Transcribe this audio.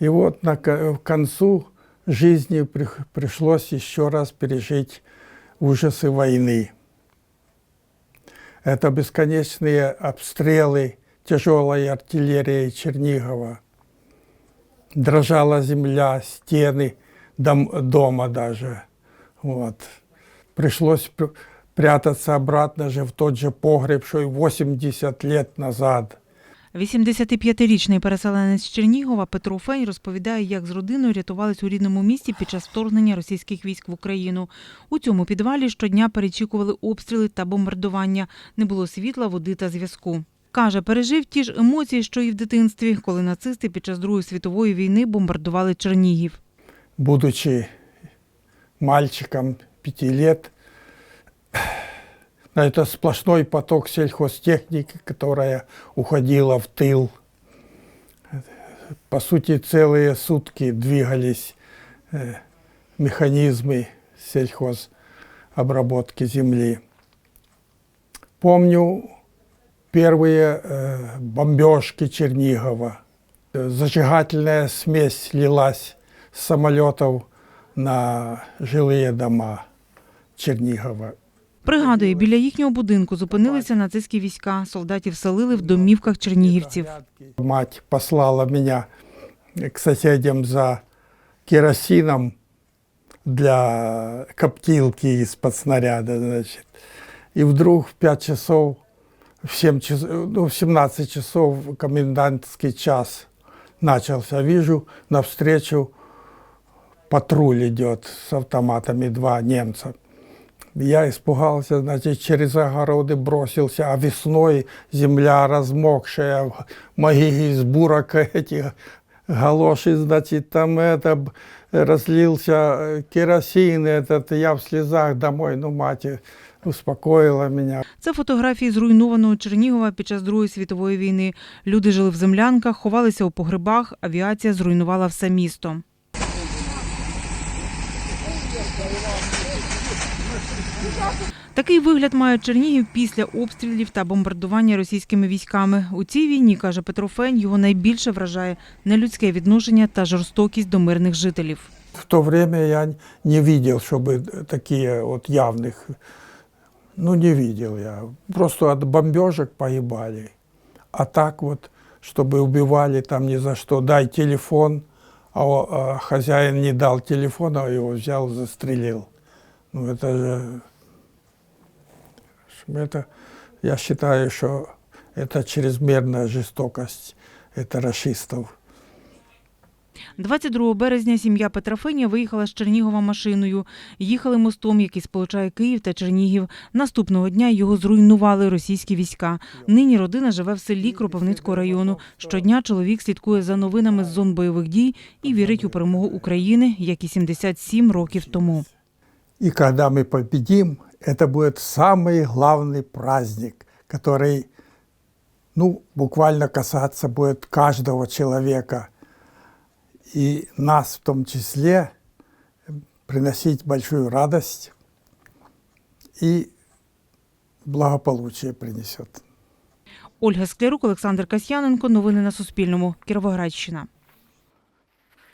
И вот на, к концу жизни при- пришлось еще раз пережить ужасы войны. Это бесконечные обстрелы тяжелой артиллерии Чернигова. Дрожала земля, стены дом- дома даже. Вот. Пришлось пр- прятаться обратно же в тот же погреб, что и 80 лет назад. 85-річний переселенець Чернігова Петро Фень розповідає, як з родиною рятувались у рідному місті під час вторгнення російських військ в Україну. У цьому підвалі щодня перечікували обстріли та бомбардування. Не було світла, води та зв'язку. Каже, пережив ті ж емоції, що і в дитинстві, коли нацисти під час Другої світової війни бомбардували Чернігів. будучи мальчиком пяти лет, это сплошной поток сельхозтехники, которая уходила в тыл. По сути, целые сутки двигались э, механизмы сельхозобработки земли. Помню первые э, бомбежки Чернигова. Зажигательная смесь лилась с самолетов на жилые дома Чернигова. Пригадує, біля їхнього будинку зупинилися нацистські війська. Солдатів селили в домівках чернігівців. Мать послала меня к соседям за керосином для коптилки из-под снаряда, значит. И вдруг в 5 часов, в, 7 час, ну, в 17 часов комендантский час начался. Вижу, навстречу патруль идет с автоматами, два немца. Я испугался, значит, через огороды бросился, а весной земля размокшая, мои из бурок эти галоши, значит, там это б- разлился э, керосин этот, я в слезах домой, ну, мать успокоила меня. Це фотографії зруйнованого Чернігова під час Другої світової війни. Люди жили в землянках, ховалися у погребах, авіація зруйнувала все місто. Такий вигляд має Чернігів після обстрілів та бомбардування російськими військами. У цій війні, каже Петро Фень, його найбільше вражає нелюдське відношення та жорстокість до мирних жителів. В то время я не видел, чтобы такие вот явных, ну, не видел я. Просто от бомбежек погибали. А так вот, чтобы убивали там ни за что, дай телефон, а, о- а хозяин не дал телефона, его взял, застрелил. Ну, это же, это, я считаю, что это чрезмерная жестокость, это расистов. 22 березня сім'я Петра Феня виїхала з Чернігова машиною. Їхали мостом, який сполучає Київ та Чернігів. Наступного дня його зруйнували російські війська. Нині родина живе в селі Кропивницького району. Щодня чоловік слідкує за новинами з зон бойових дій і вірить у перемогу України, як і 77 років тому. И когда мы победим, это будет самый главный праздник, который, ну, буквально касаться будет каждого человека. И нас в том числе приносить большую радость и благополучие принесет. Ольга Склярук, Олександр Касьяненко. Новини на Суспільному. Кіровоградщина.